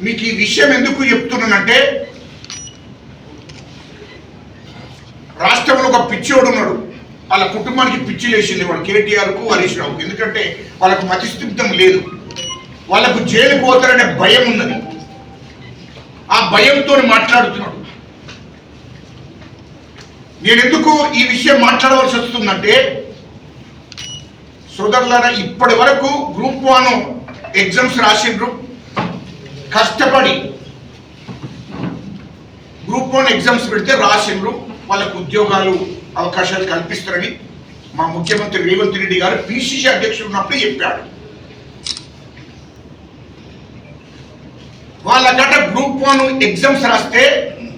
మీకు ఈ విషయం ఎందుకు చెప్తున్నానంటే రాష్ట్రంలో ఒక పిచ్చోడు ఉన్నాడు. వాళ్ళ కుటుంబానికి పిచ్చి లేచింది వాడు కేటీఆర్కు హరీష్ రావుకు. ఎందుకంటే వాళ్ళకు మతిస్థిమితం లేదు. వాళ్ళకు జైలు పోతారనే భయం ఉన్నది. ఆ భయంతో మాట్లాడుతున్నాడు. నేను ఎందుకు ఈ విషయం మాట్లాడవలసి వస్తుందంటే సోదరులారా ఇప్పటి వరకు గ్రూప్ వన్ ఎగ్జామ్స్ రాసిండ్రు. కష్టపడి గ్రూప్ వన్ ఎగ్జామ్స్ పెడితే రాసిండ్రు వాళ్ళకు ఉద్యోగాలు అవకాశాలు కల్పిస్తారని మా ముఖ్యమంత్రి రేవంత్ రెడ్డి గారు పిసిసి అధ్యక్షుడు ఉన్నప్పుడు చెప్పాడు. వాళ్ళకట గ్రూప్ వన్ ఎగ్జామ్స్ రాస్తే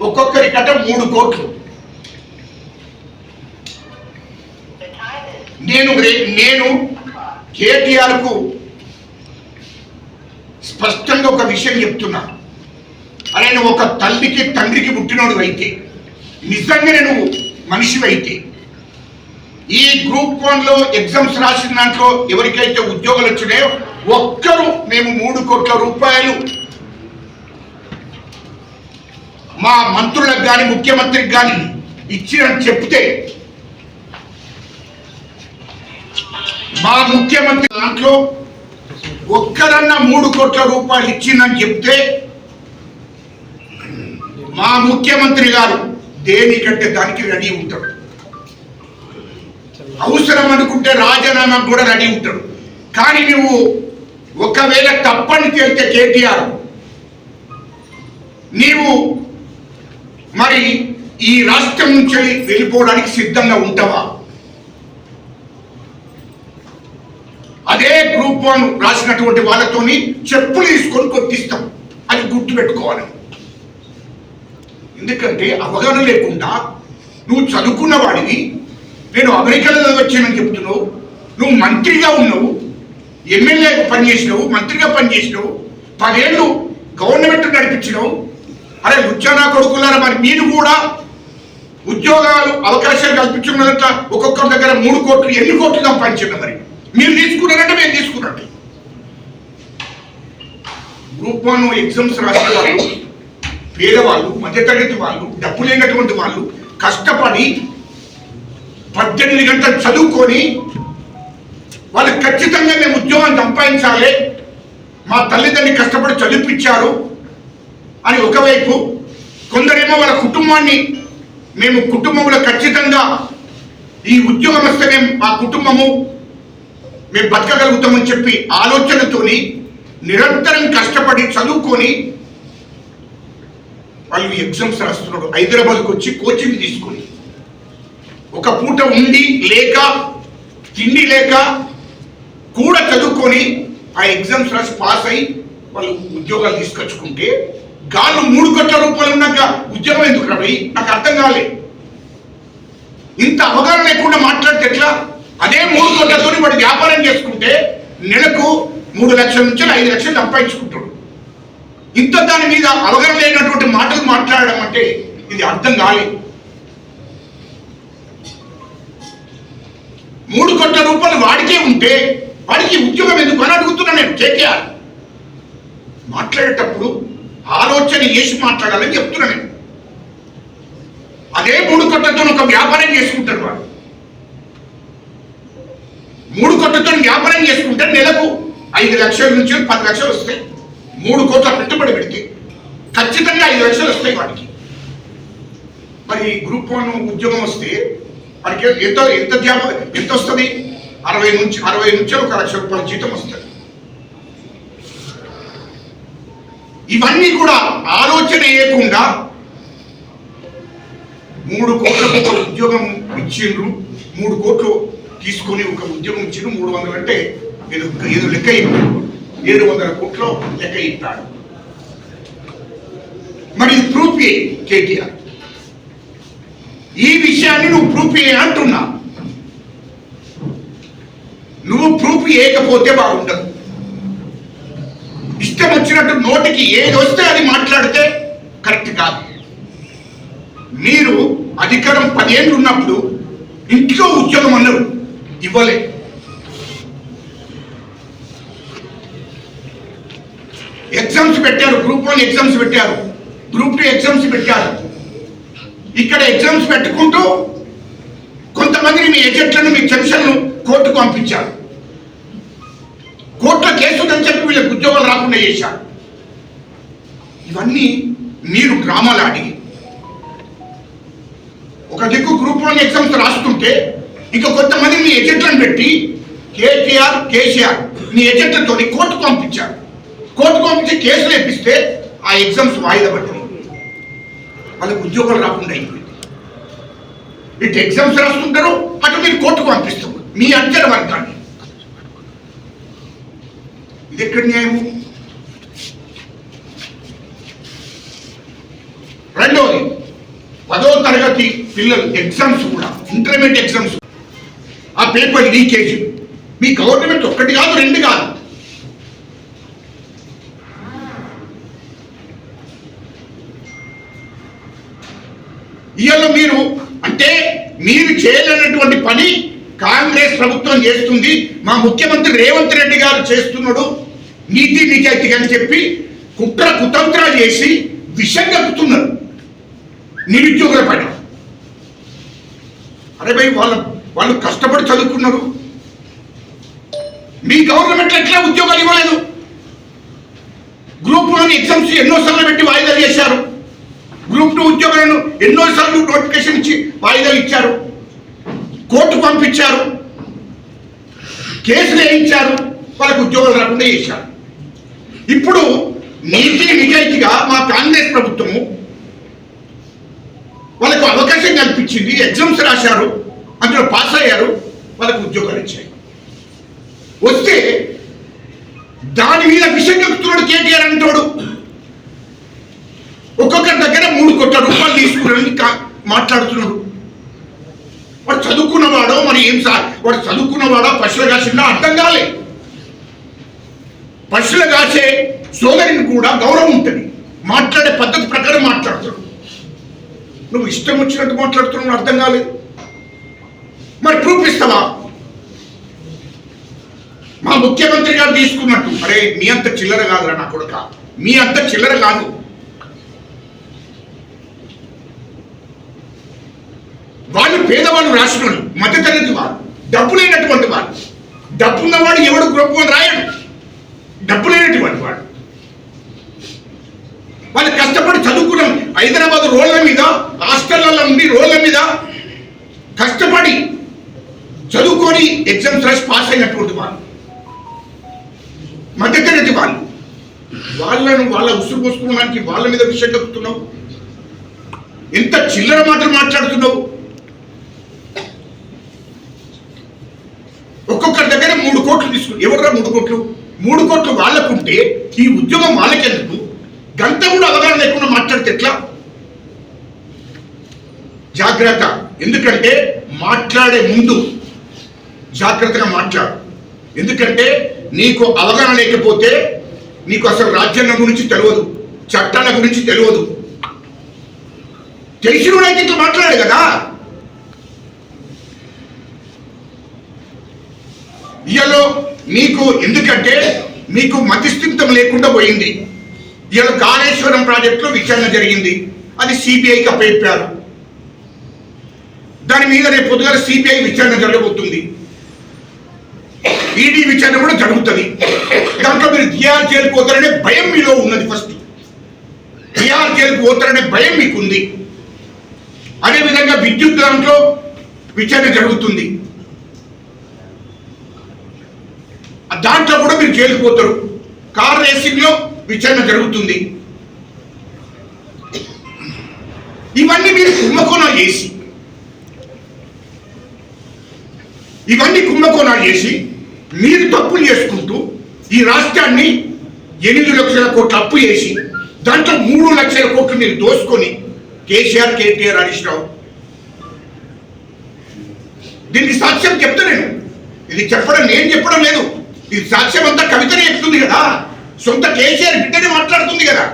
ఒక్కొక్కరి గట మూడు కోట్లు. నేను నేను కేటీఆర్కు స్పష్టంగా ఒక విషయం చెప్తున్నా. అరే నువ్వు ఒక తల్లికి తండ్రికి పుట్టినోడు అయితే నిజంగా నువ్వు మనిషివైతే ఈ గ్రూప్ వన్లో ఎగ్జామ్స్ రాసిన దాంట్లో ఎవరికైతే ఉద్యోగాలు వచ్చినాయో ఒక్కరు మేము మూడు కోట్ల రూపాయలు. మా మంత్రులకు కానీ ముఖ్యమంత్రికి కానీ ఇచ్చినని చెప్తే మా ముఖ్యమంత్రి దాంట్లో ఒక్కరన్నా మూడు కోట్ల రూపాయలు ఇచ్చిందని చెప్తే మా ముఖ్యమంత్రి గారు దేనికంటే దానికి రెడీ ఉంటాడు. అవసరం అనుకుంటే రాజీనామా కూడా రెడీ ఉంటాడు. కానీ నువ్వు ఒకవేళ తప్పని తేలితే కేటీఆర్ నీవు మరి ఈ రాష్ట్రం నుంచి వెళ్ళిపోవడానికి సిద్ధంగా ఉంటావా? అదే గ్రూప్ వన్ రాసినటువంటి వాళ్ళతోని చెప్పులు తీసుకొని కొట్టిస్తాం. అది గుర్తు పెట్టుకోవాలి ఎందుకంటే అవగాహన లేకుండా నువ్వు చదువుకున్న వాడివి నేను అమెరికాలో వచ్చానని చెప్తున్నావు నువ్వు మంత్రిగా ఉన్నావు ఎమ్మెల్యే పనిచేసినావు మంత్రిగా పనిచేసినావు పదేళ్ళు గవర్నమెంట్ నడిపించినావు అరే లుచ్చానా కొడుకులారా మరి మీరు కూడా ఉద్యోగాలు అవకాశాలు కల్పించుకున్నంత ఒక్కొక్కరి దగ్గర మూడు కోట్లు ఎన్ని కోట్లు సంపాదించండి మరి? మీరు తీసుకున్నారంటే మేము తీసుకున్నట్టు గ్రూప్ వన్ ఎగ్జామ్స్ రాసే వాళ్ళు పేదవాళ్ళు మధ్యతరగతి వాళ్ళు డబ్బు లేనటువంటి వాళ్ళు కష్టపడి పద్దెనిమిది గంటలు చదువుకొని వాళ్ళకి ఖచ్చితంగా మేము ఉద్యోగం సంపాదించాలి. మా తల్లిదండ్రి కష్టపడి చదివిపించారు అని ఒకవైపు కొందరేమో వాళ్ళ కుటుంబాన్ని మేము కుటుంబంలో ఖచ్చితంగా ఈ ఉద్యోగం వస్తేనే మా కుటుంబము మేము బతకగలుగుతామని చెప్పి ఆలోచనతోని నిరంతరం కష్టపడి చదువుకొని వాళ్ళు ఎగ్జామ్స్ రాస్తున్నాడు. హైదరాబాద్కి వచ్చి కోచింగ్ తీసుకొని. ఒక పూట ఉండి లేక తిండి లేక కూడా చదువుకొని ఆ ఎగ్జామ్స్ రాసి పాస్ అయి వాళ్ళు ఉద్యోగాలు తీసుకొచ్చుకుంటే గాళ్ళు మూడు కోట్ల రూపాయలు ఉన్నాక ఉద్యోగం ఎందుకు రవి నాకు అర్థం కాలే. ఇంత అవగాహన లేకుండా మాట్లాడితే ఎట్లా? అదే మూడు కోట్లతో వాడు వ్యాపారం చేసుకుంటే నెలకు మూడు లక్షల నుంచి ఐదు లక్షలు సంపాదించుకుంటాడు. ఇంత దాని మీద అవగాహన లేనటువంటి మాటలు మాట్లాడడం అంటే ఇది అర్థం కాలేదు మూడు కోట్ల రూపాయలు వాడికే ఉంటే వాడికి ఉద్యోగం ఎందుకు అని అడుగుతున్నా నేను కేకేఆర్. మాట్లాడేటప్పుడు ఆలోచన చేసి మాట్లాడాలని చెప్తున్నా నేను. అదే మూడు కోట్లతో ఒక వ్యాపారం చేసుకుంటాడు వాడు. మూడు కోట్లతో వ్యాపారం చేసుకుంటే నెలకు ఐదు లక్షల నుంచి పది లక్షలు వస్తాయి. మూడు కోట్ల పెట్టుబడి పెడితే ఖచ్చితంగా ఐదు లక్షలు వస్తాయి వాడికి మరి గ్రూప్ వన్ ఉద్యోగం వస్తే వాడికి ఎంత ఎంత జాబ్ ఎంత వస్తుంది? అరవై నుంచి అరవై నుంచి ఒక లక్ష రూపాయల జీతం వస్తుంది. ఇవన్నీ కూడా ఆలోచన వేయకుండా మూడు కోట్లకు ఒక ఉద్యోగం ఇచ్చిండ్రు. మూడు కోట్లు తీసుకొని ఒక ఉద్యోగం ఇచ్చిండ్రు మూడు వందలు అంటే ఏదో ఏదో లెక్క ఇప్పాడు ఏడు వందల కోట్లు లెక్క ఇప్పాడు మరి ప్రూఫ్ ఏ కేటీఆర్? ఈ విషయాన్ని నువ్వు ప్రూఫ్ ఏ అంటున్నా. నువ్వు ప్రూఫ్ చేయకపోతే బాగుండదు. ఇష్టం వచ్చినట్టు నోటికి ఏది వస్తే అది మాట్లాడితే కరెక్ట్ కాదు. మీరు అధికారం పదేళ్ళు ఉన్నప్పుడు ఇంట్లో ఉద్యోగం అన్నారు ఇవ్వలే. ఎగ్జామ్స్ పెట్టారు గ్రూప్ వన్ ఎగ్జామ్స్ పెట్టారు. గ్రూప్ టూ ఎగ్జామ్స్ పెట్టారు. ఇక్కడ ఎగ్జామ్స్ పెట్టుకుంటూ కొంతమందిని మీ ఏజెంట్లను మీ జంక్షన్ను కోర్టుకు పంపించారు. కోర్టులో కేసుదని చెప్పి వీళ్ళకి ఉద్యోగాలు రాకుండా చేశారు. ఇవన్నీ మీరు డ్రామాలు ఆడి ఒక దిక్కు గ్రూప్ వన్ ఎగ్జామ్స్ రాస్తుంటే ఇంకా కొంతమంది మీ ఎజెంట్లను పెట్టి కేటీఆర్ కేసీఆర్ నీ ఎజెంట్లతో కోర్టుకు పంపించారు. కోర్టుకు పంపించి కేసులు వేపిస్తే ఆ ఎగ్జామ్స్ వాయిదా పడ్డాయి వాళ్ళకి ఉద్యోగాలు రాకుండా అయిపోయింది. ఇటు ఎగ్జామ్స్ రాస్తుంటారు అటు మీరు కోర్టుకు పంపిస్తారు. మీ అంచన వర్గాన్ని. ఇది ఎక్కడ న్యాయము? రెండవది పదో తరగతి పిల్లలు ఎగ్జామ్స్ కూడా ఇంటర్మీడియట్ ఎగ్జామ్స్ ఆ పేపర్ లీకేజ్. మీ గవర్నమెంట్ ఒక్కటి కాదు రెండు కాదు. ఇవాళ మీరు అంటే మీరు చేయలేనటువంటి పని కాంగ్రెస్ ప్రభుత్వం చేస్తుంది. మా ముఖ్యమంత్రి రేవంత్ రెడ్డి గారు చేస్తున్నాడు. నీతి నిజాయితీగా అని చెప్పి కుట్ర కుతంత్రాలు చేసి విషం కక్కుతున్నారు. నిరుద్యోగుల పని. అరే భయ్ వాళ్ళ వాళ్ళు కష్టపడి చదువుకున్నారు. మీ గవర్నమెంట్ ఎట్లా ఉద్యోగాలు ఇవ్వలేదు? గ్రూప్ వన్ ఎగ్జామ్స్ ఎన్నోసార్లు పెట్టి వాయిదాలు చేశారు. గ్రూప్ టూ ఉద్యోగాలను ఎన్నోసార్లు నోటిఫికేషన్ ఇచ్చి వాయిదాలు ఇచ్చారు. కోర్టు పంపించారు. కేసులు వేయించారు. వాళ్ళకు ఉద్యోగాలు రాకుండా చేశారు. ఇప్పుడు నీతి నిజాయితీగా మా కాంగ్రెస్ ప్రభుత్వము వాళ్ళకు అవకాశం కల్పించింది. ఎగ్జామ్స్ రాశారు. అందులో పాస్ అయ్యారు వాళ్ళకు ఉద్యోగాలు ఇచ్చాయి. వస్తే దాని మీద విషయం చెప్తున్నాడు కేటీఆర్ అంటాడు. ఒక్కొక్కరి దగ్గర మూడు కోట్ల రూపాయలు తీసుకున్నాడని మాట్లాడుతున్నాడు. వాడు చదువుకున్నవాడో మరి ఏం సార్ వాడు చదువుకున్నవాడో పశువులు కాసిందా అర్థం కాలే. పశువులు కాసే సోదరిని కూడా గౌరవం ఉంటుంది. మాట్లాడే పద్ధతి ప్రకారం మాట్లాడుతున్నాడు. నువ్వు ఇష్టం వచ్చినట్టు మాట్లాడుతున్నావు అర్థం కాలేదు. మరి ప్రూఫ్ ఇస్తావా మా ముఖ్యమంత్రి గారు తీసుకున్నట్టు. అరే మీ అంత చిల్లర కాదురా నా కొడుక. మీ అంత చిల్లర కాదు. వాళ్ళు పేదవాళ్ళు రాసిన మధ్యతరగతి వారు డబ్బు లేనటువంటి వారు. డబ్బు ఉన్నవాడు ఎవడు గొప్ప రాయడు. డబ్బు లేనటువంటి వాడు. వాళ్ళు కష్టపడి చదువుకున్నాం హైదరాబాద్ రోడ్ల మీద హాస్టళ్ళలో ఉండి రోడ్ల మీద కష్టపడి చదువుకొని ఎగ్జామ్స్ రాసి పాస్ అయినటువంటి వాళ్ళు. మధ్యతరగతి వాళ్ళు. వాళ్ళను వాళ్ళ ఉసురు పోసుకోవడానికి వాళ్ళ మీద విషయం కలుపుతున్నావు ఎంత చిల్లర మాటలు మాట్లాడుతున్నావు. ఒక్కొక్కరి దగ్గర మూడు కోట్లు తీసుకుని ఎవరురా మూడు కోట్లు? మూడు కోట్లు వాళ్ళకుంటే ఈ ఉద్యోగం వాళ్ళకెందుకు? గంట కూడా అవగాహన లేకుండా మాట్లాడితే ఎట్లా? జాగ్రత్త. ఎందుకంటే మాట్లాడే ముందు జాగ్రత్తగా మాట్లాడు. ఎందుకంటే నీకు అవగాహన లేకపోతే నీకు అసలు రాజ్యాంగం గురించి తెలియదు చట్టాల గురించి తెలియదు. తెలిసినోడైతే ఇట్లా మాట్లాడు కదా. ఇయలో మీకు ఎందుకంటే మీకు మతిస్థితం లేకుండా పోయింది. ఇవాళ కాళేశ్వరం ప్రాజెక్టులో విచారణ జరిగింది. అది సిబిఐకి అప్పచెప్పారు. దాని మీద రేపు పొద్దుగా సిబిఐ విచారణ జరగబోతుంది. ఈడీ విచారణ కూడా జరుగుతుంది. దాంట్లో మీరు దియార్ జైలుకు పోతారనే భయం మీలో ఉన్నది ఫస్ట్ దియార్ జైలుకు పోతారనే భయం మీకుంది. అదేవిధంగా విద్యుత్ దాంట్లో విచారణ జరుగుతుంది. దాంట్లో కూడా మీరు జైలుకు పోతారు కార్ రేసింగ్లో విచారణ జరుగుతుంది. ఇవన్నీ మీరు కుంభకోణాలు చేసి ఇవన్నీ కుంభకోణాలు చేసి మీరు తప్పులు చేసుకుంటూ ఈ రాష్ట్రాన్ని ఎనిమిది లక్షల కోట్లు అప్పు చేసి దాంట్లో మూడు లక్షల కోట్లు మీరు దోసుకొని కేసీఆర్ కేటీఆర్ హరీష్ రావు. దీనికి సాక్ష్యం చెప్తా నేను. ఇది చెప్పడం నేను చెప్పడం లేదు. ఇది సాక్ష్యం అంతా కవితనే చెప్తుంది కదా. సొంత కేసీఆర్ బిడ్డనే మాట్లాడుతుంది కదా.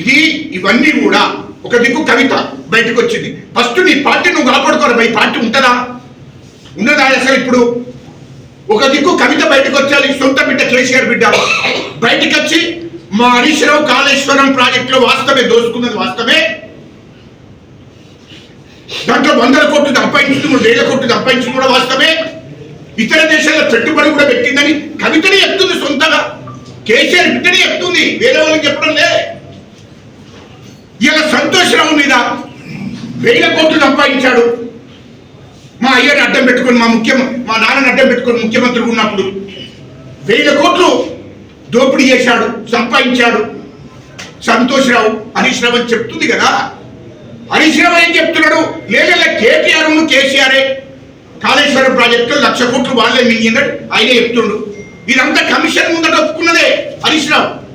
ఇది ఇవన్నీ కూడా ఒక దిక్కు కవిత బయటకు వచ్చింది ఫస్ట్ నీ పార్టీ నువ్వు కాపాడుకోరు ఈ పార్టీ ఉంటుందా? ఉన్నదా అసలు ఇప్పుడు? ఒక దిక్కు కవిత బయటకు వచ్చాలి సొంత బిడ్డ కేసీఆర్ బిడ్డ. బయటకు వచ్చి మా హరీష్ రావు కాళేశ్వరం ప్రాజెక్టులో వాస్తవే దోచుకున్నది వాస్తవే దాంట్లో వందల కోట్లు సంపాదించుకున్నాడు వేల కోట్లు సంపాదించడం కూడా వాస్తవే ఇతర దేశాల్లో పెట్టుబడి కూడా పెట్టిందని కవితనే చెప్తుంది సొంతగా. కేసీఆర్ బిడ్డనే చెప్తుంది. వేరే వాళ్ళకి చెప్పడం లే. ఇలా సంతోషరావు మీద వేల కోట్లు సంపాదించాడు. మా అయ్యని అడ్డం పెట్టుకొని మా ముఖ్యం మా నాన్నని అడ్డం పెట్టుకొని ముఖ్యమంత్రి ఉన్నప్పుడు వేల కోట్లు దోపిడీ చేశాడు సంపాదించాడు. సంతోష్ రావు హరీష్ రావు అని చెప్తుంది కదా. హరీష్ రావు ఏం చెప్తున్నాడు? లేదా కేటీఆర్ కేసీఆరే. కాళేశ్వరం ప్రాజెక్టు లక్ష కోట్లు వాళ్ళే మింగిందని ఆయనే చెప్తుండు. ఇదంతా కమిషన్ ముందట ఒప్పుకున్నదే హరీష్ రావు.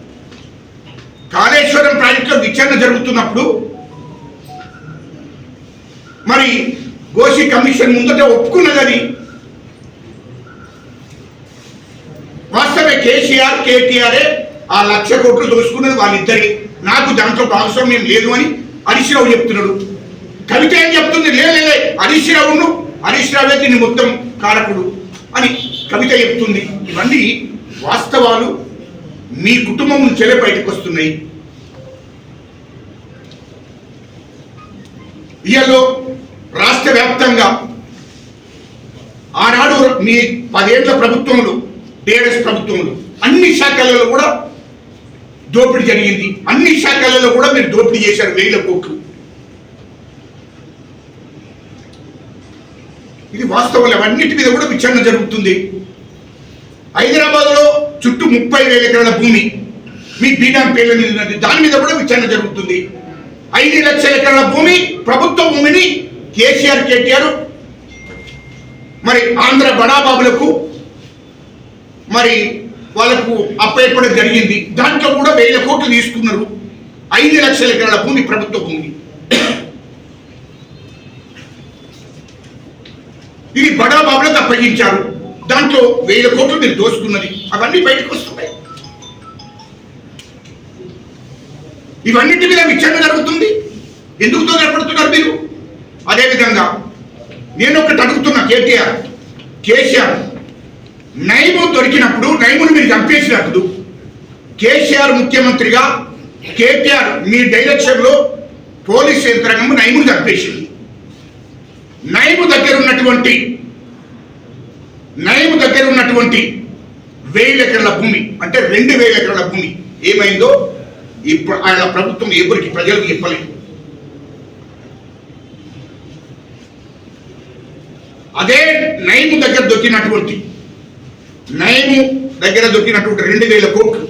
కాళేశ్వరం ప్రాజెక్టులో విచారణ జరుగుతున్నప్పుడు మరి గోషి కమిషన్ ముందట ఒప్పుకున్నది అది వాస్తవే కేసీఆర్ కేటీఆర్ఏ ఆ లక్ష కోట్లు దోచుకున్నది వాళ్ళిద్దరి. నాకు దాంట్లో భాగస్వామ్యం లేదు అని హరీష్ రావు చెప్తున్నాడు. కవిత ఏం చెప్తుంది? లేలే హరీష్ రావును హరీష్ రావే దీన్ని మొత్తం కారకుడు అని కవిత చెప్తుంది. ఇవన్నీ వాస్తవాలు. మీ కుటుంబం నుంచెలే బయటకు వస్తున్నాయి. ఇయలో రాష్ట్ర వ్యాప్తంగా ఆనాడు మీ పదేళ్ళ ప్రభుత్వంలో టీఆర్ఎస్ ప్రభుత్వంలో అన్ని శాఖలలో కూడా దోపిడీ జరిగింది. అన్ని శాఖలలో కూడా మీరు దోపిడీ చేశారు వేల కోట్లు. ఇది వాస్తవాలు అన్నిటి మీద కూడా విచారణ జరుగుతుంది. హైదరాబాద్లో చుట్టూ ముప్పై వేల ఎకరాల భూమి. మీ బీడాం పేర్ల మీద ఉన్నది. దాని మీద కూడా విచారణ జరుగుతుంది. ఐదు లక్షల ఎకరాల భూమి ప్రభుత్వ భూమిని కేసీఆర్ కేటీఆర్ మరి ఆంధ్ర బడాబాబులకు మరి వాళ్ళకు అప్పయ్యపడం జరిగింది. దాంట్లో కూడా వేల కోట్లు తీసుకున్నారు. ఐదు లక్షల ఎకరాల భూమి ప్రభుత్వ భూమి. ఇది బడాబాబులకు అప్పగించారు. దాంట్లో వేల కోట్లు మీరు దోచుకున్నది. అవన్నీ బయటకు వస్తున్నాయి. ఇవన్నిటి మీద విచారణ జరుగుతుంది. ఎందుకు తొందరపడుతున్నారు మీరు? అదేవిధంగా నేను ఒకటి అడుగుతున్నా కేటీఆర్ కేసీఆర్ నైము దొరికినప్పుడు నైమును మీరు చంపేసినప్పుడు కేసీఆర్ ముఖ్యమంత్రిగా కేటీఆర్ మీ డైరెక్షన్లో పోలీస్ యంత్రాంగం నైమును చంపేసింది. నైము దగ్గర ఉన్నటువంటి నైము దగ్గర ఉన్నటువంటి వేల ఎకరాల భూమి అంటే రెండు వేల ఎకరాల భూమి ఏమైందో ఇప్పుడు ఆయన ప్రభుత్వం ఎవరికి ప్రజలకు చెప్పలేదు. అదే నైము దగ్గర దొరికినటువంటి నైము దగ్గర దొరికినటువంటి రెండు వేల కోట్లు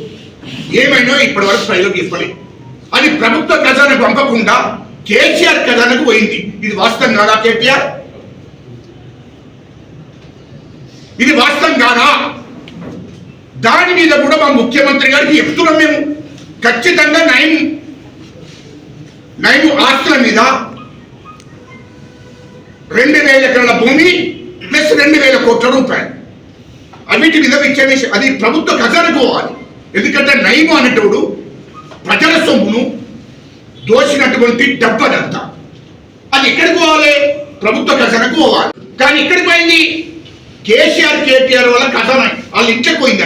ఏమైనా ఇప్పటి వరకు ప్రజలకు చెప్పలేదు. అది ప్రభుత్వ ఖజానాకు పంపకుండా కేసీఆర్ ఖజానాకు పోయింది. ఇది వాస్తవం కాదా కేటీఆర్ ఇది వాస్తవం కాదా? దాని మీద కూడా మా ముఖ్యమంత్రి గారికి చెప్తున్నాం మేము. ఖచ్చితంగా నైన్ నైన్ ఆస్తుల మీద రెండు వేల ఎకరాల భూమి ప్లస్ రెండు వేల కోట్ల రూపాయలు. అవిటి మీద విచారణ అది ప్రభుత్వ ఖజానాకు పోవాలి. ఎందుకంటే నయము అనేటోడు ప్రజల సొమ్మును దోచినటువంటి డబ్బదంతా అది ఎక్కడికి పోవాలి? ప్రభుత్వ ఖజానాకు పోవాలి. కానీ ఎక్కడికి పోయింది? కేసీఆర్ కేటీఆర్ వల్ల ఖజానా వాళ్ళు ఇంటికి పోయింది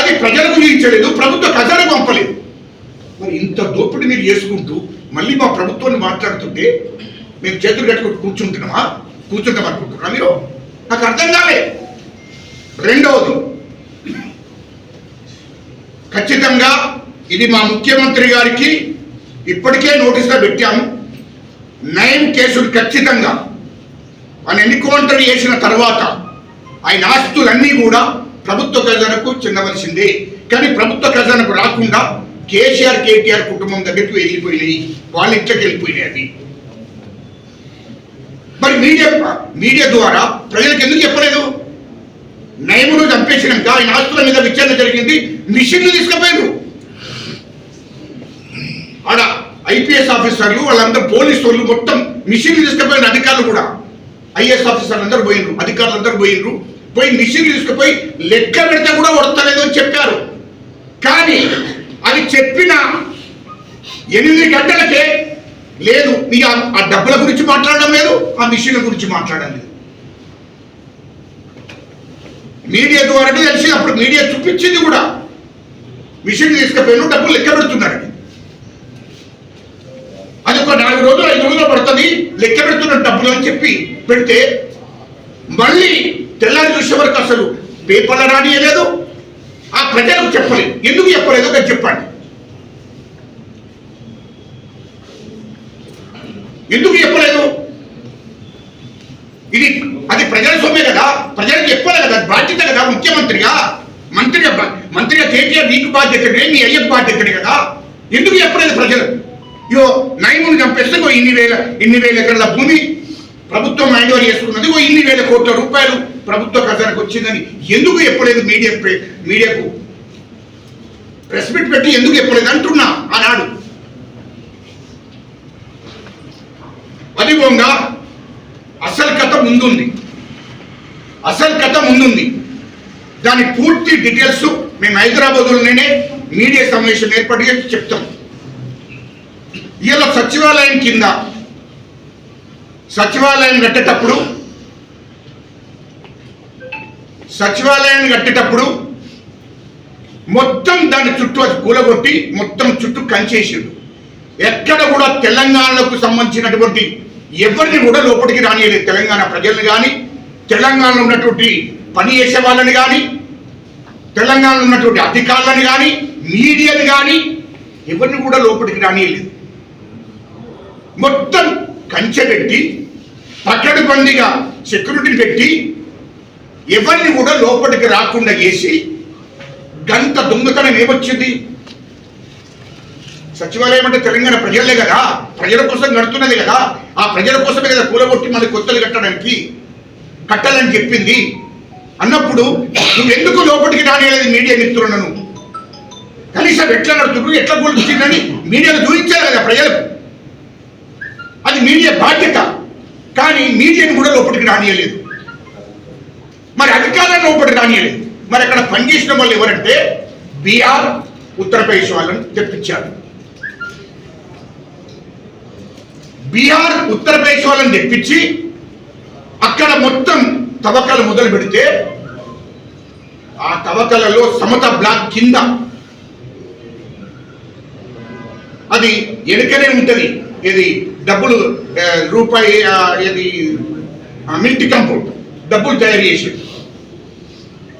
అది ప్రజలకు ఇచ్చలేదు ప్రభుత్వ ఖజానాకు పంపలేదు. మరి ఇంత దోపిడీ మీరు చేసుకుంటూ మళ్ళీ మా ప్రభుత్వాన్ని మాట్లాడుతుంటే మేము చేతులు కట్టుకుని కూర్చుంటున్నామా? కూర్చుంటాం అనుకుంటున్నా మీరు? నాకు అర్థం కాలే. రెండవది ఖచ్చితంగా ఇది మా ముఖ్యమంత్రి గారికి ఇప్పటికే నోటీసులో పెట్టాము. నయం కేసులు ఖచ్చితంగా ఆయన ఎన్నికౌంటర్ చేసిన తర్వాత ఆయన ఆస్తులన్నీ కూడా ప్రభుత్వ ఖజానకు చెందవలసిందే. కానీ ప్రభుత్వ ఖజానకు రాకుండా కేసీఆర్ కేటీఆర్ కుటుంబం దగ్గరికి వెళ్ళిపోయినాయి. వాళ్ళ ఇంట్లోకి వెళ్ళిపోయినాయి. అది మరి మీడియా మీడియా ద్వారా ప్రజలకు ఎందుకు చెప్పలేదు? నయమును చంపేసినాక ఆయన ఆస్తుల మీద విచారణ జరిగింది. మిషన్లు తీసుకుపోయారు ఆడ ఐపీఎస్ ఆఫీసర్లు వాళ్ళందరూ పోలీసు వాళ్ళు మొత్తం మిషన్లు తీసుకుపోయిన అధికారులు కూడా. ఐఏఎస్ ఆఫీసర్లు అందరూ పోయినరు అధికారులు అందరూ పోయినరు పోయి మిషన్లు తీసుకుపోయి లెక్క పెడితే కూడా వడతలేదు అని చెప్పారు. కానీ అది చెప్పిన ఎనిమిది గంటలకే లేదు మీ ఆ డబ్బుల గురించి మాట్లాడడం లేదు ఆ మిషన్ల గురించి మాట్లాడడం లేదు. మీడియా ద్వారా తెలిసి అప్పుడు మీడియా చూపించింది కూడా. మిషన్ తీసుకుపోయిన డబ్బులు లెక్క పెడుతున్నాడు ఒక నాలుగు రోజులు ఐదు రోజులు పడుతుంది లెక్క పెడుతున్న డబ్బులు అని చెప్పి పెడితే మళ్ళీ తెల్లారి చూసే వరకు అసలు పేపర్ల రానియలేదు. ఆ ప్రజలకు చెప్పలేదు. ఎందుకు చెప్పలేదు? అని చెప్పండి. ఎందుకు చెప్పలేదు? ఇది అది ప్రజల సొమ్మే కదా. ప్రజలకు చెప్పాలి కదా. బాధ్యత కదా ముఖ్యమంత్రిగా. మంత్రిగా మంత్రిగా కేటీఆర్ నీకు బాధ్యతనే నీ అయ్యకు బాధ్యతనే కదా. ఎందుకు చెప్పలేదు ప్రజలు ఇయో నైముని చంపేస్తే ఓ ఇన్ని వేల ఇన్ని వేల ఎకరాల భూమి ప్రభుత్వం హ్యాండ్ ఓవర్ చేసుకున్నది ఓ ఇన్ని వేల కోట్ల రూపాయలు ప్రభుత్వ ఖజానాకు వచ్చిందని ఎందుకు చెప్పలేదు మీడియా మీడియాకు? ప్రెస్ మీట్ పెట్టి ఎందుకు చెప్పలేదు అంటున్నా ఆనాడు. అది అసలు కథ ముందుంది. అసలు కథ ముందుంది. దాని పూర్తి డీటెయిల్స్ మేము హైదరాబాద్లోనే మీడియా సమావేశం ఏర్పాటు చేసి చెప్తాం. ఇలా సచివాలయం కింద. సచివాలయం కట్టేటప్పుడు సచివాలయం కట్టేటప్పుడు మొత్తం దాని చుట్టూ అది కూలగొట్టి మొత్తం చుట్టూ కంచేసిండు. ఎక్కడ కూడా తెలంగాణకు సంబంధించినటువంటి ఎవరిని కూడా లోపలికి రానియలేదు. తెలంగాణ ప్రజల్ని కానీ తెలంగాణలో ఉన్నటువంటి పని చేసే వాళ్ళని కానీ తెలంగాణలో ఉన్నటువంటి అధికారులను కానీ మీడియాని కానీ ఎవరిని కూడా లోపలికి రానియలేదు. మొత్తం కంచె పెట్టి పక్కడి బందిగా సెక్యూరిటీ పెట్టి ఎవరిని కూడా లోపలికి రాకుండా చేసి గంట దొంగతనం ఏమొచ్చింది? సచివాలయం అంటే తెలంగాణ ప్రజలే కదా ప్రజల కోసం కడుతున్నది కదా ఆ ప్రజల కోసమే కదా కూలగొట్టి మళ్ళీ కొత్తలు కట్టడానికి కట్టాలని చెప్పింది. అన్నప్పుడు నువ్వు ఎందుకు లోపలికి రానియలేదు మీడియా మిత్రులను? కనీసం ఎట్లా నడుతున్నారు ఎట్లా కూల్చిందని మీడియాను చూపించాలి కదా ప్రజలకు మీడియా బాధ్యత. కానీ మీడియాను కూడా లోపలికి రానియలేదు. మరి అధికారాన్ని లోపలికి రానియలేదు. మరి అక్కడ పనిచేసిన వాళ్ళు ఎవరంటే బీహార్ ఉత్తరప్రదేశ్ వాళ్ళని తెప్పించారు. బీహార్ ఉత్తరప్రదేశ్ వాళ్ళని తెప్పించి అక్కడ మొత్తం తవ్వకాలు మొదలు పెడితే ఆ తవ్వకాలలో సమత బ్లాక్ కింద అది ఎనుకనే ఉంటుంది. ఇది డబ్బులు రూపాయి ఇది మిల్టీ కంపౌండ్ డబ్బులు తయారు చేసి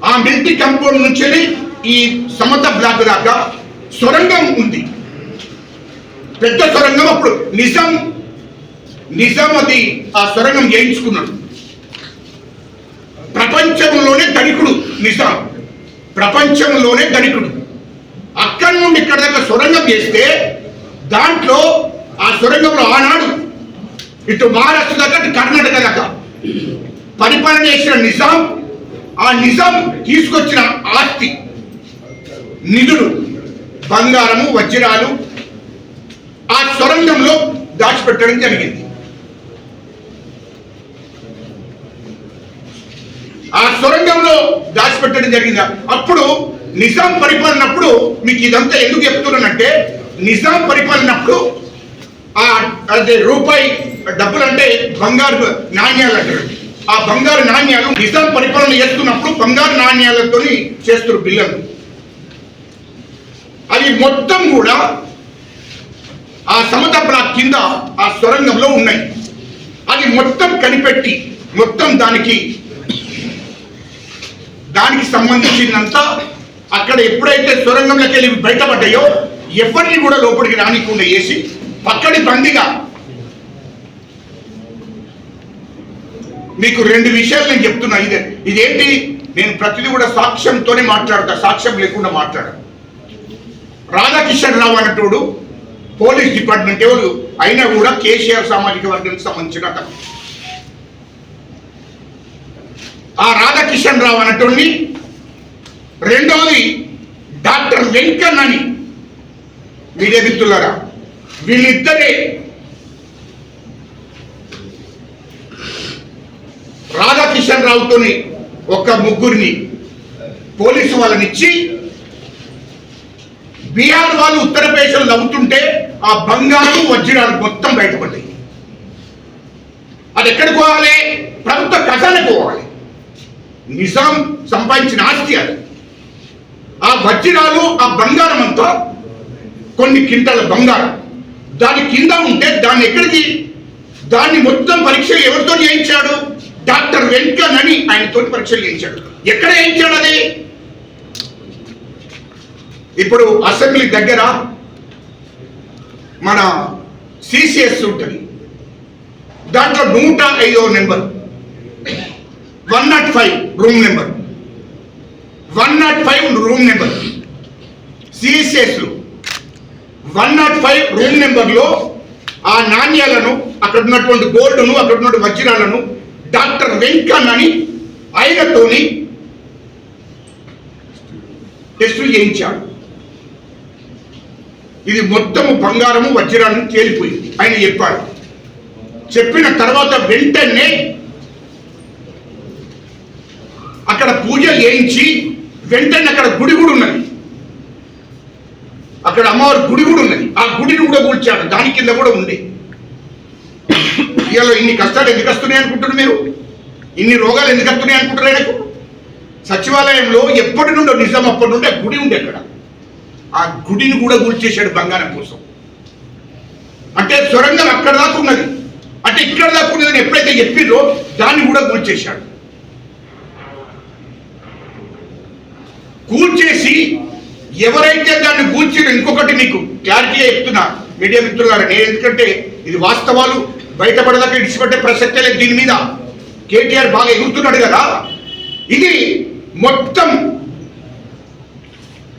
ఆ మిల్టీ కంపౌండ్ నుంచి ఈ సమత బ్లాక్ దాకా సొరంగం ఉంది. పెద్ద సొరంగం అప్పుడు నిజాం నిజాం అది ఆ సొరంగం చేయించుకున్నాడు ప్రపంచంలోనే ధనికుడు నిజాం. ప్రపంచంలోనే ధనికుడు. అక్కడి నుండి ఇక్కడ దాకా సొరంగం చేస్తే దాంట్లో ఆ సొరంగంలో ఆనాడు ఇటు మహారాష్ట్ర దాకా ఇటు కర్ణాటక దాకా పరిపాలన చేసిన నిజాం ఆ నిజాం తీసుకొచ్చిన ఆస్తి నిధులు బంగారము వజ్రాలు ఆ సొరంగంలో దాచిపెట్టడం జరిగింది. ఆ సొరంగంలో దాచిపెట్టడం జరిగింది? అప్పుడు నిజాం పరిపాలనప్పుడు మీకు ఇదంతా ఎందుకు చెప్తున్నానంటే నిజాం పరిపాలనప్పుడు అదే రూపాయి డబ్బులు అంటే బంగారు నాణ్యాలు అంటారు ఆ బంగారు నాణ్యాలు నిజాం పరిపాలన చేస్తున్నప్పుడు బంగారు నాణ్యాలతో చేస్తారు బిల్లలు. అది మొత్తం కూడా ఆ సమత బ్లాక్ కింద ఆ సొరంగంలో ఉన్నాయి. అది మొత్తం కనిపెట్టి మొత్తం దానికి దానికి సంబంధించినంత అక్కడ ఎప్పుడైతే సొరంగంలోకి వెళ్ళి బయటపడ్డాయో ఎవరిని కూడా లోపలికి రానికుండా చేసి పక్కడి బందిగా మీకు రెండు విషయాలు నేను చెప్తున్నా. ఇదే ఇదేంటి? నేను ప్రతిదీ కూడా సాక్ష్యంతోనే మాట్లాడతా సాక్ష్యం లేకుండా మాట్లాడ. రాధాకిషన్ రావు అన్నటోడు పోలీస్ డిపార్ట్మెంట్ ఎవరు? అయినా కూడా కేసీఆర్ సామాజిక వర్గానికి సంబంధించిన ఆ రాధాకిషన్ రావు అన్నటోడిని రెండవది డాక్టర్ వెంకన్న అని మీడియా మిత్రులారా? వీళ్ళిద్దరే రాధాకిషన్ రావుతోని ఒక ముగ్గురిని పోలీసు వాళ్ళని ఇచ్చి బీహార్ వాళ్ళు ఉత్తరప్రదేశ్లో నవ్వుతుంటే ఆ బంగారం వజ్రాలు మొత్తం బయటపడ్డాయి. అది ఎక్కడికి పోవాలి? ప్రభుత్వ ఖజానకు పోవాలి. నిజాం సంపాదించిన ఆస్తి అది. ఆ వజ్రాలు ఆ బంగారం అంతా కొన్ని కింటల బంగారం. దాని కింద ఉంటే దాన్ని ఎక్కడికి? దాన్ని మొత్తం పరీక్షలు ఎవరితో చేయించాడు? డాక్టర్ వెంకన్ అని ఆయనతో పరీక్షలు చేయించాడు. ఎక్కడ చేయించాడు అది? ఇప్పుడు అసెంబ్లీ దగ్గర మన సిసిఎస్ ఉంటుంది. దాంట్లో నూట ఐదో number. One nought five room number. One nought five room number. సిసిఎస్లో. One not five room నెంబర్లో ఆ నాణ్యాలను అక్కడ ఉన్నటువంటి గోల్డ్ను అక్కడ ఉన్నటువంటి వజ్రాలను డాక్టర్ వెంకన్ అని ఆయనతోని టెస్టులు చేయించాడు. ఇది మొత్తము బంగారము వజ్రాలను తేలిపోయింది. ఆయన చెప్పాడు. చెప్పిన తర్వాత వెంటనే అక్కడ పూజలు చేయించి వెంటనే అక్కడ గుడి కూడా ఉన్నది. అక్కడ అమ్మవారి గుడి కూడా ఉన్నది. ఆ గుడిని కూడా కూల్చాడు దాని కింద కూడా ఉంది ఇవాళ ఇన్ని కష్టాలు ఎందుకు వస్తున్నాయి అనుకుంటున్నారు మీరు? ఇన్ని రోగాలు ఎందుకు వస్తున్నాయి అనుకుంటున్నారు ఆయనకు? సచివాలయంలో ఎప్పటి నుండో నిజం అప్పటి నుండి ఆ గుడి ఉంది అక్కడ. ఆ గుడిని కూడా కూల్చేశాడు బంగారం కోసం. అంటే సొరంగం అక్కడ దాకా ఉన్నది. అంటే ఇక్కడ దాకా ఉన్నదని ఎప్పుడైతే చెప్పిందో దాన్ని కూడా కూల్చేశాడు. కూల్చేసి ఎవరైతే దాన్ని కూర్చుని ఇంకొకటి మీకు క్లారిటీగా చెప్తున్నా. మీడియా మిత్రులారా నేను ఎందుకంటే ఇది వాస్తవాలు బయటపడదాక ఇడిచిపెట్టే ప్రసక్తే లేదు దీని మీద. కేటీఆర్ బాగా ఎగురుతున్నాడు కదా. ఇది మొత్తం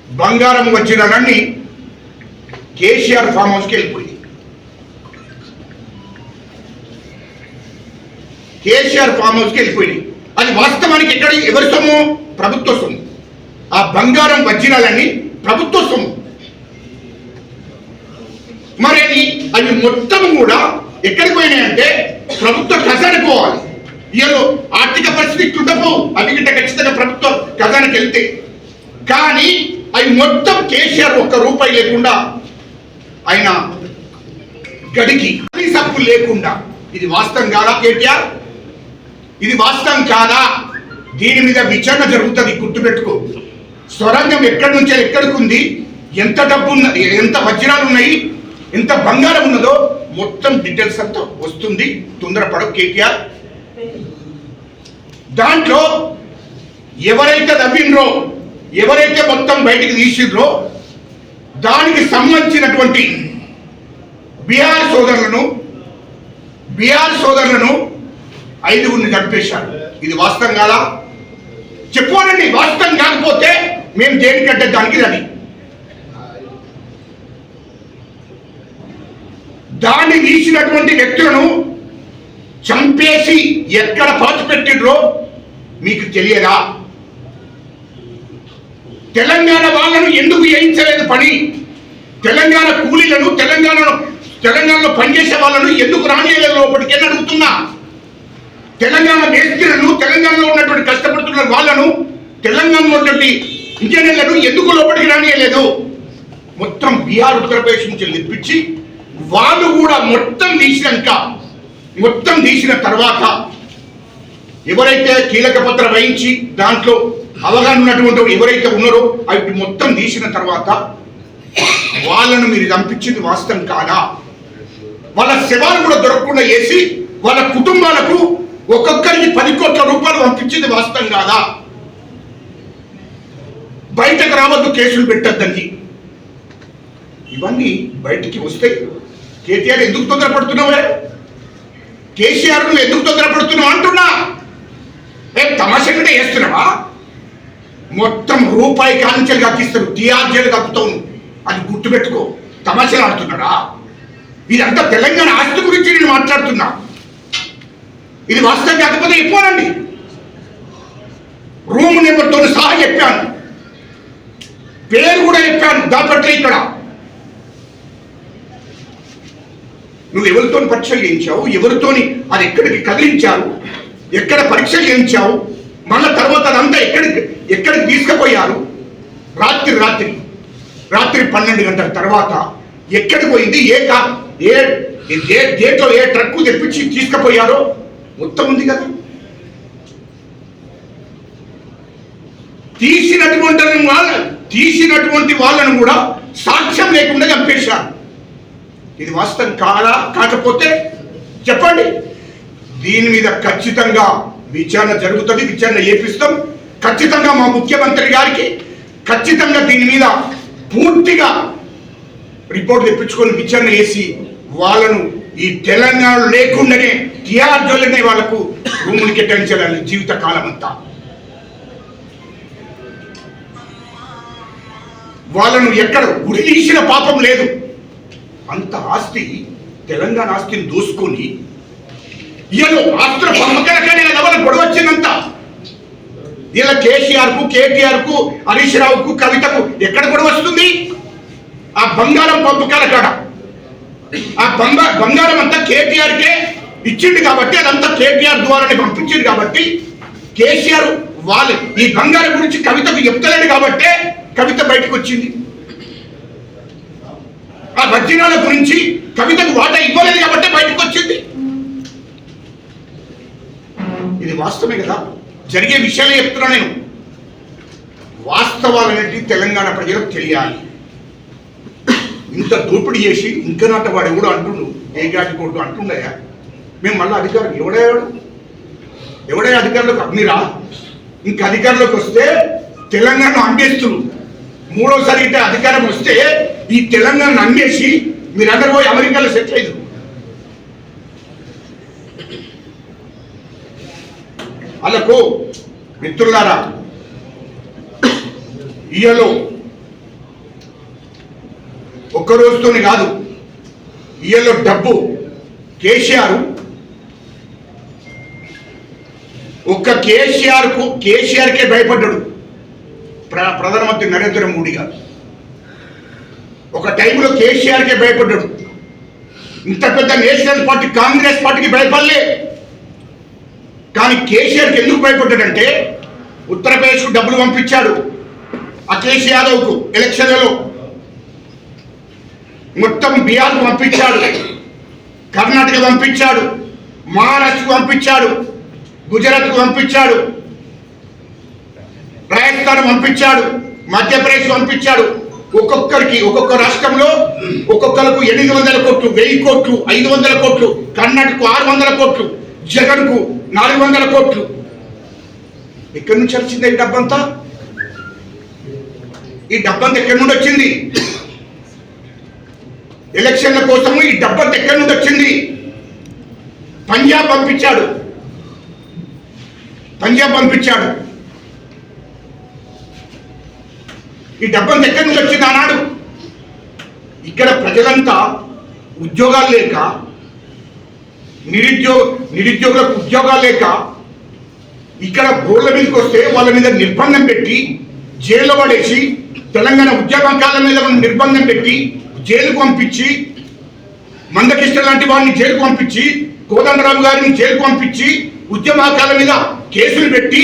బంగారం వచ్చినారని కేసీఆర్ ఫామ్ హౌస్కి వెళ్ళిపోయింది. కేసీఆర్ ఫామ్ హౌస్కి వెళ్ళిపోయింది. అది వాస్తవానికి ఎక్కడ ఎవరి సొమ్ము? ప్రభుత్వ సొమ్ము. ఆ బంగారం వజ్రాలన్నీ ప్రభుత్వ సొమ్ము. మరి అవి మొత్తం కూడా ఎక్కడికి పోయినాయంటే ప్రభుత్వ ఖజానాకు పోవాలి. ఇవాళ ఆర్థిక పరిస్థితి ఇట్లుండపో అవి గిట్ట ఖచ్చితంగా ప్రభుత్వ ఖజానాకి వెళ్తే. కానీ అవి మొత్తం కేసీఆర్ ఒక్క రూపాయి లేకుండా ఆయన గడికి సప్పు లేకుండా. ఇది వాస్తవం కాదా కేటీఆర్? ఇది వాస్తవం కాదా? దీని మీద విచారణ జరుగుతుంది గుర్తుపెట్టుకో. స్వరంగం ఎక్కడి నుంచి ఎక్కడికి ఉంది? ఎంత డబ్బు ఉన్న ఎంత వజ్రాలు ఉన్నాయి? ఎంత బంగారం ఉన్నదో మొత్తం డీటెయిల్స్ అంతా వస్తుంది. తొందరపడవు కేటీఆర్. దాంట్లో ఎవరైతే నవ్విండ్రో ఎవరైతే మొత్తం బయటికి తీసిండ్రో దానికి సంబంధించినటువంటి బీహార్ సోదరులను బీహార్ సోదరులను ఐదుగురిని చంపేశారు. ఇది వాస్తవం కాదా? చెప్పుకోనండి వాస్తవం కాకపోతే మేము దేనికంటే దానికి రెడీ. దాన్ని వీసినటువంటి వ్యక్తులను చంపేసి ఎక్కడ పాచిపెట్టిండ్రో మీకు తెలియదా? తెలంగాణ వాళ్ళను ఎందుకు చేయించలేదు పని? తెలంగాణ కూలీలను తెలంగాణలో తెలంగాణలో పనిచేసే వాళ్ళను ఎందుకు రానియలేదు లోపలికి అడుగుతున్నా. తెలంగాణ మేస్త్రులను తెలంగాణలో ఉన్నటువంటి కష్టపడుతున్న వాళ్ళను తెలంగాణలో ఉన్నటువంటి ఇంజనీర్లను ఎందుకు లోపలికి రానియలేదు? మొత్తం బీహార్ ఉత్తరప్రదేశ్ నుంచి తెప్పించి వాళ్ళు కూడా మొత్తం తీసినాక మొత్తం తీసిన తర్వాత ఎవరైతే కీలక పత్ర వహించి దాంట్లో అవగాహన ఉన్నటువంటి ఎవరైతే ఉన్నారో అవి మొత్తం తీసిన తర్వాత వాళ్ళను మీరు చంపించింది వాస్తవం కాదా? వాళ్ళ శవాలు కూడా దొరకకుండా వేసి వాళ్ళ కుటుంబాలకు ఒక్కొక్కరికి పది కోట్ల రూపాయలు పంపించింది వాస్తవం కాదా? బయటకు రావద్దు కేసులు పెట్టద్దని ఇవన్నీ బయటికి వస్తే కేటీఆర్ ఎందుకు తొందరపడుతున్నావే? కేసీఆర్ నువ్వు ఎందుకు తొందరపడుతున్నావు అంటున్నా? ఏం తమాషగా వేస్తున్నావా మొత్తం రూపాయి కాంచెలు కక్కిస్తారు టీఆర్జీలు కక్కుతావు అది గుర్తుపెట్టుకో. తమాషలు ఆడుతున్నాడా? ఇదంతా తెలంగాణ ఆస్తి గురించి నేను మాట్లాడుతున్నా. ఇది వాస్తవం కాకపోతే చెప్పానండి రూమ్ నెంబర్తో సహా చెప్పాను. పేరు కూడా చెప్పాను. దాపట్లే ఇక్కడ. నువ్వు ఎవరితో పరీక్షలు చేయించావు? ఎవరితోని అది ఎక్కడికి కదిలించారు ఎక్కడ పరీక్షలు చేయించావు? మళ్ళా తర్వాత అదంతా ఎక్కడికి ఎక్కడికి తీసుకుపోయారు? రాత్రి రాత్రి. రాత్రి పన్నెండు గంటల తర్వాత ఎక్కడికి పోయింది? ఏ కా ఏ ఏ దేంట్లో ఏ ట్రక్కు తెప్పించి తీసుకుపోయారో? మొత్తం ఉంది కదా. తీసినటువంటి వాళ్ళ తీసినటువంటి వాళ్ళను కూడా సాక్ష్యం లేకుండా చంపేశారు. ఇది వాస్తవం కాదా? కాకపోతే చెప్పండి. దీని మీద ఖచ్చితంగా విచారణ జరుగుతుంది విచారణ చేపిస్తాం. ఖచ్చితంగా మా ముఖ్యమంత్రి గారికి ఖచ్చితంగా దీని మీద పూర్తిగా రిపోర్ట్ తెప్పించుకొని విచారణ చేసి వాళ్ళను ఈ తెలంగాణ లేకుండానే టీఆర్ జోలనే వాళ్ళకు రూములు కేటాయించాలని జీవిత కాలం అంతా వాళ్ళను ఎక్కడ ఉరి తీసిన పాపం లేదు. అంత ఆస్తి తెలంగాణ ఆస్తిని దోసుకొని ఇయలో ఆస్తుల పంపకలకనే ఎవరు గొడవ వచ్చిందంత. ఇలా కేసీఆర్కు కేటీఆర్కు హరీష్ రావుకు కవితకు ఎక్కడ గొడవ వస్తుంది? ఆ బంగారం పంపకాల కాడ. ఆ బంగా బంగారం అంతా కేటీఆర్కే ఇచ్చిండు ఇచ్చింది కాబట్టి అదంతా కేటీఆర్ ద్వారానే పంపించింది కాబట్టి కేసీఆర్ వాళ్ళు ఈ బంగారం గురించి కవితకు చెప్తలేడు కాబట్టే కవిత బయటకు వచ్చింది ఆ వజ్రాల గురించి కవితకు వాటా ఇవ్వలేదు కాబట్టి బయటకు వచ్చింది ఇది వాస్తవమే కదా? జరిగే విషయాలే చెప్తున్నా నేను. వాస్తవాలు అనేది తెలంగాణ ప్రజలకు తెలియాలి. ఇంత దోపిడీ చేసి ఇంకా నాట వాడు ఎవడు అంటుండు ఏ గాటి కొడుకు అంటుండయా? మేము మళ్ళీ అధికారులు ఎవడయ్యాడు ఎవడే అధికారులకు మీరా ఇంక అధికారులకు వస్తే తెలంగాణ అంగేస్తున్నారు మూడోసారి ఇట్లా అధికారం వస్తే ఈ తెలంగాణ అమ్మేసి మీరందరూ పోయి అమెరికాలో సెటిల్ అయ్యారు వాళ్ళకు మిత్రులారా ఈయలో ఒక్కరోజుతోనే కాదు ఇయలో డబ్బు కేసీఆర్ ఒక్క కేసీఆర్కు కేసీఆర్కే భయపడ్డాడు. ప్రధానమంత్రి నరేంద్ర మోడీ గారు. ఒక టైంలో కేసీఆర్కే భయపడ్డాడు. ఇంత పెద్ద నేషనల్ పార్టీ కాంగ్రెస్ పార్టీకి భయపడలే. కానీ కేసీఆర్కి ఎందుకు భయపడ్డాడంటే ఉత్తరప్రదేశ్కు డబ్బులు పంపించాడు. అఖిలేష్ యాదవ్కు ఎలక్షన్లలో మొత్తం బీహార్కు పంపించాడు. కర్ణాటక పంపించాడు. మహారాష్ట్రకు పంపించాడు. గుజరాత్కు పంపించాడు. రాజస్థాన్ పంపించాడు మధ్యప్రదేశ్ పంపించాడు. ఒక్కొక్కరికి ఒక్కొక్క రాష్ట్రంలో ఒక్కొక్కరికి ఎనిమిది వందల కోట్లు వెయ్యి కోట్లు ఐదు వందల కోట్లు కర్ణాటకకు ఆరు వందల కోట్లు జగన్కు నాలుగు వందల కోట్లు. ఎక్కడి నుంచి వచ్చింది ఈ డబ్బంతా? ఈ డబ్బంతా ఎక్కడి నుండి వచ్చింది? ఎలక్షన్ల కోసము ఈ డబ్బంతా ఎక్కడి నుండి వచ్చింది? పంజాబ్ పంపించాడు. పంజాబ్ పంపించాడు. ఈ డబ్బంతా ఎక్కడి నుంచి వచ్చింది ఆనాడు. ఇక్కడ ప్రజలంతా ఉద్యోగాలు లేక నిరుద్యోగ నిరుద్యోగులకు ఉద్యోగాలు లేక ఇక్కడ బోర్ల మీదకి వస్తే వాళ్ళ మీద నిర్బంధం పెట్టి జైల్లో పడేసి తెలంగాణ ఉద్యోగకాల మీద నిర్బంధం పెట్టి జైలుకు పంపించి మందకృష్ణ లాంటి వారిని జైలుకు పంపించి కోదండరావు గారిని జైలుకు పంపించి ఉద్యమాకాల మీద కేసులు పెట్టి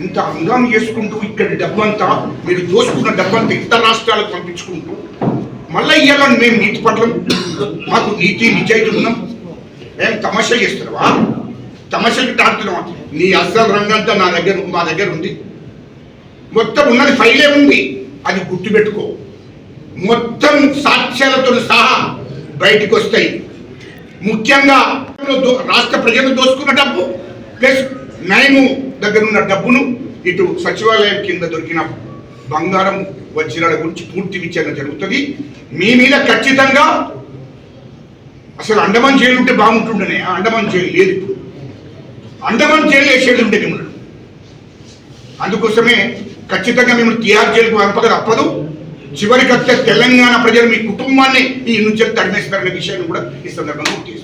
ఇంత హంగామా చేసుకుంటూ ఇక్కడి డబ్బంతా మీరు దోసుకున్న డబ్బంతా ఇతర రాష్ట్రాలకు పంపించుకుంటూ మళ్ళీ ఇవ్వాలని మేము నీతి పట్ల? మాకు నీతి నిజాయితీ ఉన్నాం ఏం తమాషా చేస్తున్నావా? తమాషాకి తాడుతున్నావా నీ అసలు రంగంతా నా దగ్గర మా దగ్గర ఉంది. మొత్తం ఉన్నది ఫైలే ఉంది. అది గుర్తుపెట్టుకో. మొత్తం సాక్ష్యాలతో సహా బయటికి వస్తాయి. ముఖ్యంగా రాష్ట్ర ప్రజలు దోసుకున్న డబ్బు ప్లస్ నేను దగ్గర ఉన్న డబ్బును ఇటు సచివాలయం కింద దొరికిన బంగారం వజ్రాల గురించి పూర్తి విచారణ జరుగుతుంది. మీ మీద ఖచ్చితంగా అసలు అండమాన్ జైలు ఉంటే బాగుంటుండనే ఆ అండమాన్ జైలు లేదు ఇప్పుడు. అండమాన్ జైలు వేసేది ఉంటే మిమ్మల్ని. అందుకోసమే ఖచ్చితంగా మిమ్మల్ని టీఆర్ జైలుకు పంపక తప్పదు. చివరికి తెలంగాణ ప్రజలు మీ కుటుంబాన్ని ఈ నుంచి తడిమేస్తారనే విషయాన్ని కూడా ఈ సందర్భంగా గుర్తిస్తారు